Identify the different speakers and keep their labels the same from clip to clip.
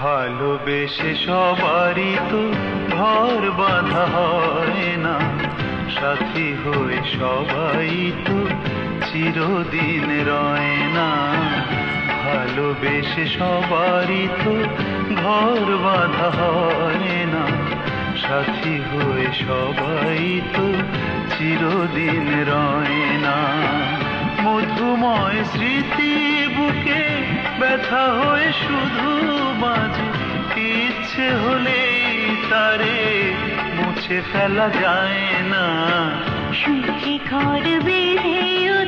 Speaker 1: ভালোবেসে সবারই তো ঘর বাঁধা হয় না। সাথী হয়ে সবাই তো চিরদিন রয় না। ভালোবেসে সবারই তো ঘর বাঁধা হয় না। সাথী হয়ে সবাই তো চিরদিন রয় না। মধুময় স্মৃতি বুকে ব্যথা হয়ে শুধু মাঝে ইচ্ছে হলে তারে মুছে ফেলা যায় না।
Speaker 2: সুখে ঘর বেঁধেও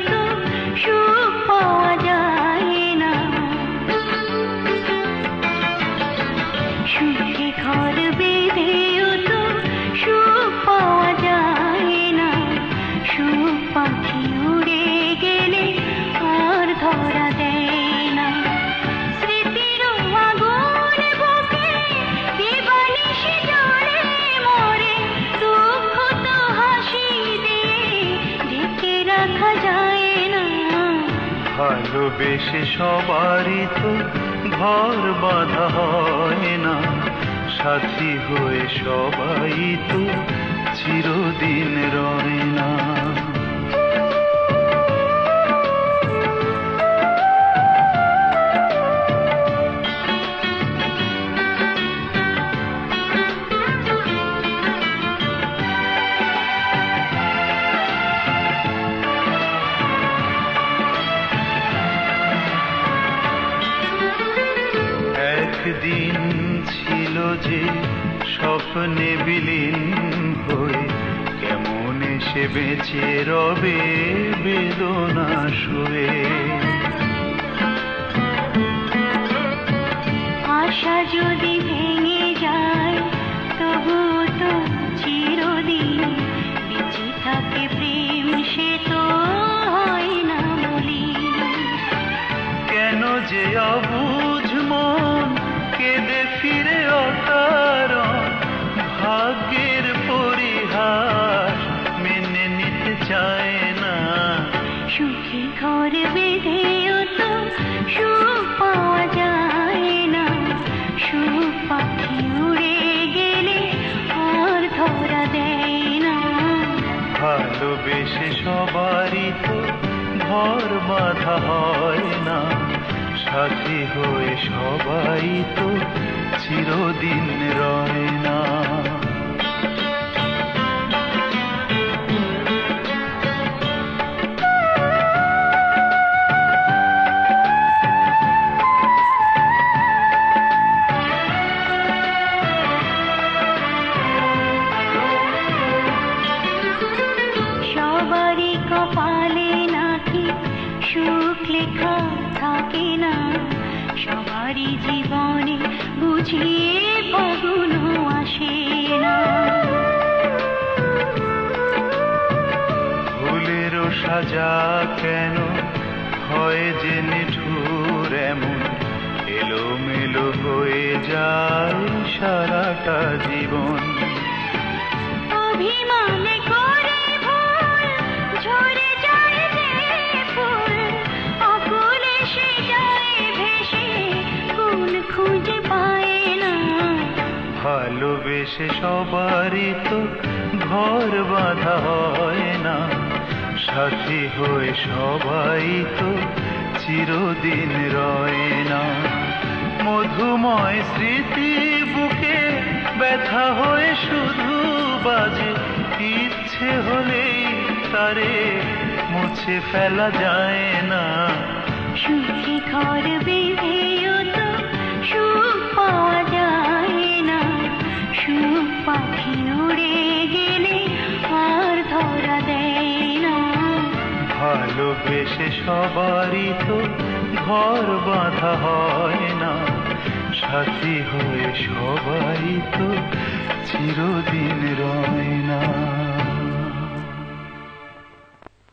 Speaker 1: ভালোবেসে সবারই তো ঘর বাঁধা হয় না। সাথী হয়ে সবাই তো চিরদিন রয় না। একদিন ছিল যে স্বপ্নে বিলীন হয়ে কেমন এসে বেঁচে রবে বেদনা শুয়ে।
Speaker 2: আশা যদি ভেঙে যায় তবু তো চিরদিন বেঁচে থাকে প্রেম সে তো হয় না বলি
Speaker 1: কেন যে অবুঝ ভালোবেসে সবারই তো ঘর বাঁধা হয় না। সাথী হয়ে সবাই তো চিরদিন রয়
Speaker 2: লেখা থাকে না। সবারই জীবনে বুঝিয়ে ফাগুন আসে না।
Speaker 1: ফুলেরও সাজা কেন হয় যে নিঠুর এমন? এলোমেলো হয়ে যায় সারাটা জীবন।
Speaker 2: অভিমানে
Speaker 1: ভালোবেসে সবারই তো ঘর বাঁধা হয় না। সাথী হয়ে সবাই তো চিরদিন রয় না। মধুময় স্মৃতি বুকে ব্যথা হয়ে শুধু বাজে, ইচ্ছে হলেই তারে মুছে ফেলা যায় না।
Speaker 2: সুখে ঘর
Speaker 1: ভালোবেসে সবারই তো ঘর বাঁধা হয় না। সাথে হয়ে সবাই তো চিরদিন রয় না।